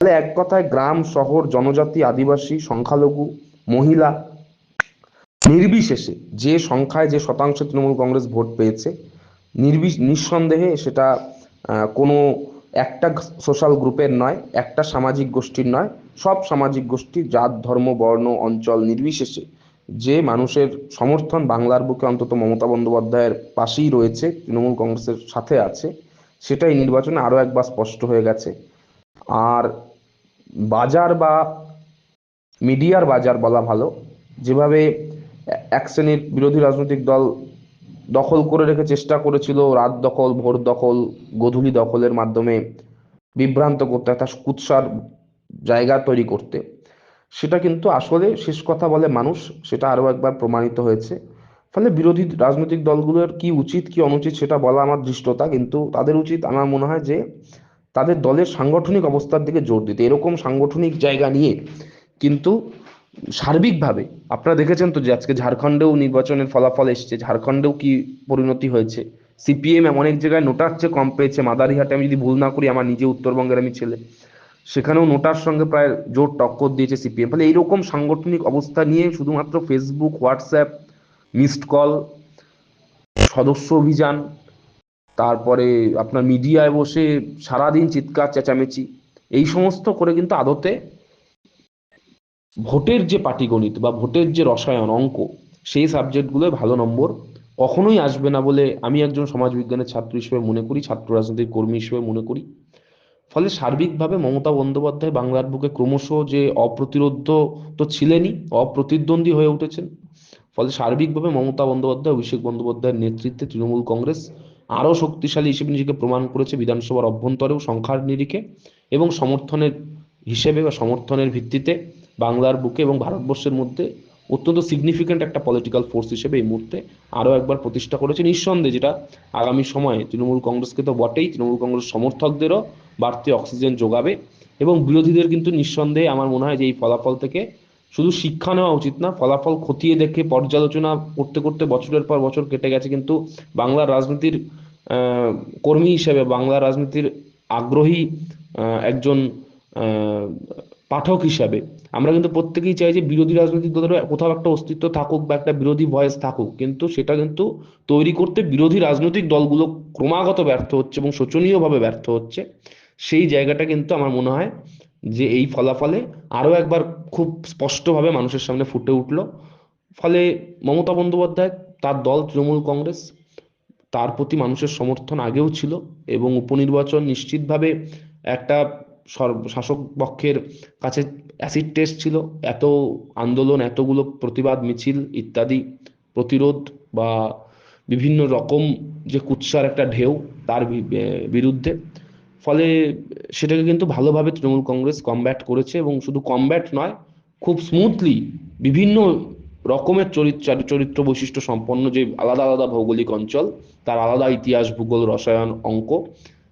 তাহলে এক কথায় গ্রাম, শহর, জনজাতি, আদিবাসী, সংখ্যালঘু, মহিলা নির্বিশেষে যে সংখ্যায় যে শতাংশ তৃণমূল কংগ্রেস ভোট পেয়েছে নির্বিশ নিঃসন্দেহে সেটা কোনো একটা সোশ্যাল গ্রুপের নয়, একটা সামাজিক গোষ্ঠীর নয়, সব সামাজিক গোষ্ঠী, জাত, ধর্ম, বর্ণ, অঞ্চল নির্বিশেষে যে মানুষের সমর্থন বাংলার বুকে অন্তত মমতা বন্দ্যোপাধ্যায়ের পাশেই রয়েছে, তৃণমূল কংগ্রেসের সাথে আছে, সেটাই নির্বাচনে আরও একবার স্পষ্ট হয়ে গেছে। আর বাজার বা মিডিয়ার বাজার বলা ভালো। যেভাবে এক শ্রেণির বিরোধী রাজনৈতিক দল দখল করে রেখে চেষ্টা করেছিল, রাত দখল, ভোর দখল, গোধূলি দখলের মাধ্যমে বিভ্রান্ত করতে, একটা কুৎসার জায়গা তৈরি করতে। সেটা কিন্তু আসলে শেষ কথা বলে মানুষ, সেটা আরও একবার প্রমাণিত হয়েছে। ফলে বিরোধী রাজনৈতিক দলগুলোর কি উচিত, কি অনুচিত, সেটা বলা আমার দৃষ্টতা কিন্তু তাদের উচিত আমার মনে হয় যে তাদের দলের সাংগঠনিক অবস্থার দিকে জোর দিতে। এরকম সাংগঠনিক জায়গা নিয়ে কিন্তু সার্বিকভাবে আপনারা দেখেছেন তো যে আজকে ঝাড়খণ্ডেও নির্বাচনের ফলাফল এসছে। ঝাড়খণ্ডেও কি পরিণতি হয়েছে? সিপিএম এমন এক জায়গায় নোটার চেয়ে কম পেয়েছে। মাদারিহাটে আমি যদি ভুল না করি, আমার নিজে উত্তরবঙ্গের আমি ছেলে। সেখানেও নোটার সঙ্গে প্রায় জোর টক্কর দিয়েছে সিপিএম। ফলে এইরকম সাংগঠনিক অবস্থা নিয়ে শুধুমাত্র ফেসবুক হোয়াটসঅ্যাপ মিসড কল সদস্য অভিযান তারপরে আপনার মিডিয়ায় বসে সারাদিন চিৎকার, চেঁচামেচি, এই সমস্ত করে কিন্তু আদতে ভোটের যে পাটিগণিত বা ভোটের যে রসায়ন, অঙ্ক, সেই সাবজেক্টগুলোয় ভালো নম্বর কখনোই আসবে না বলে আমি একজন সমাজবিজ্ঞানের ছাত্র হিসেবে মনে করি, ছাত্র রাজনৈতিক কর্মী হিসেবে মনে করি। ফলে সার্বিকভাবে মমতা বন্দ্যোপাধ্যায় বাংলার বুকে ক্রমশ যে অপ্রতিরোধ তো ছিলেনই, অপ্রতিদ্বন্দ্বী হয়ে উঠেছেন। ফলে সার্বিকভাবে মমতা বন্দ্যোপাধ্যায়, অভিষেক বন্দ্যোপাধ্যায়ের নেতৃত্বে তৃণমূল কংগ্রেস আরও শক্তিশালী হিসেবে নিজেকে প্রমাণ করেছে বিধানসভার অভ্যন্তরেও সংখ্যার নিরিখে এবং সমর্থনের হিসেবে বা সমর্থনের ভিত্তিতে বাংলার বুকে এবং ভারতবর্ষের মধ্যে অত্যন্ত সিগনিফিক্যান্ট একটা পলিটিক্যাল ফোর্স হিসেবে এই মুহূর্তে আরও একবার প্রতিষ্ঠা করেছে। নিঃসন্দেহে যেটা আগামী সময়ে তৃণমূল কংগ্রেসকে তো বটেই, তৃণমূল কংগ্রেস সমর্থকদেরও বাড়তি অক্সিজেন যোগাবে এবং বিরোধীদের কিন্তু নিঃসন্দেহে আমার মনে হয় যে এই ফলাফল থেকে শুধু শিক্ষা নেওয়া উচিত না, ফলাফল খতিয়ে দেখে পর্যালোচনা করতে করতে বছরের পর বছর কেটে গেছে, কিন্তু বাংলার রাজনীতির কর্মী হিসেবে বাংলা রাজনীতির আগ্রহী একজন পাঠক হিসাবে। আমরা কিন্তু প্রত্যেকেই চাই যে বিরোধী রাজনৈতিক দলের কোথাও একটা অস্তিত্ব থাকুক বা একটা বিরোধী ভয়েস থাকুক। কিন্তু সেটা কিন্তু তৈরি করতে বিরোধী রাজনৈতিক দলগুলো ক্রমাগত ব্যর্থ হচ্ছে এবং শোচনীয়ভাবে ব্যর্থ হচ্ছে। সেই জায়গাটা কিন্তু আমার মনে হয় যে এই ফলাফলে আরও একবার খুব স্পষ্টভাবে মানুষের সামনে ফুটে উঠল। ফলে মমতা বন্দ্যোপাধ্যায়, তার দল তৃণমূল কংগ্রেস তার প্রতি মানুষের সমর্থন আগেও ছিল এবং উপনির্বাচন নিশ্চিতভাবে একটা শাসক পক্ষের কাছে অ্যাসিড টেস্ট ছিল। এত আন্দোলন, এতগুলো প্রতিবাদ, মিছিল ইত্যাদি, প্রতিরোধ বা বিভিন্ন রকম যে কুৎসার একটা ঢেউ তার বিরুদ্ধে। ফলে সেটাকে কিন্তু ভালোভাবে তৃণমূল কংগ্রেস কমব্যাট করেছে এবং শুধু কমব্যাট নয়, খুব স্মুথলি বিভিন্ন রকমের চরিত্র চরিত্র বৈশিষ্ট্য সম্পন্ন যে আলাদা আলাদা ভৌগোলিক অঞ্চল, তার আলাদা ইতিহাস, ভূগোল, রসায়ন, অঙ্ক,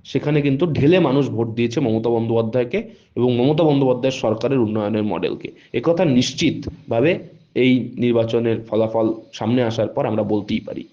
সেখানে কিন্তু ঢেলে মানুষ ভোট দিয়েছে মমতা বন্দ্যোপাধ্যায়কে এবং মমতা বন্দ্যোপাধ্যায়ের সরকারের উন্নয়নের মডেলকে। একথা নিশ্চিতভাবে এই নির্বাচনের ফলাফল সামনে আসার পর আমরা বলতেই পারি।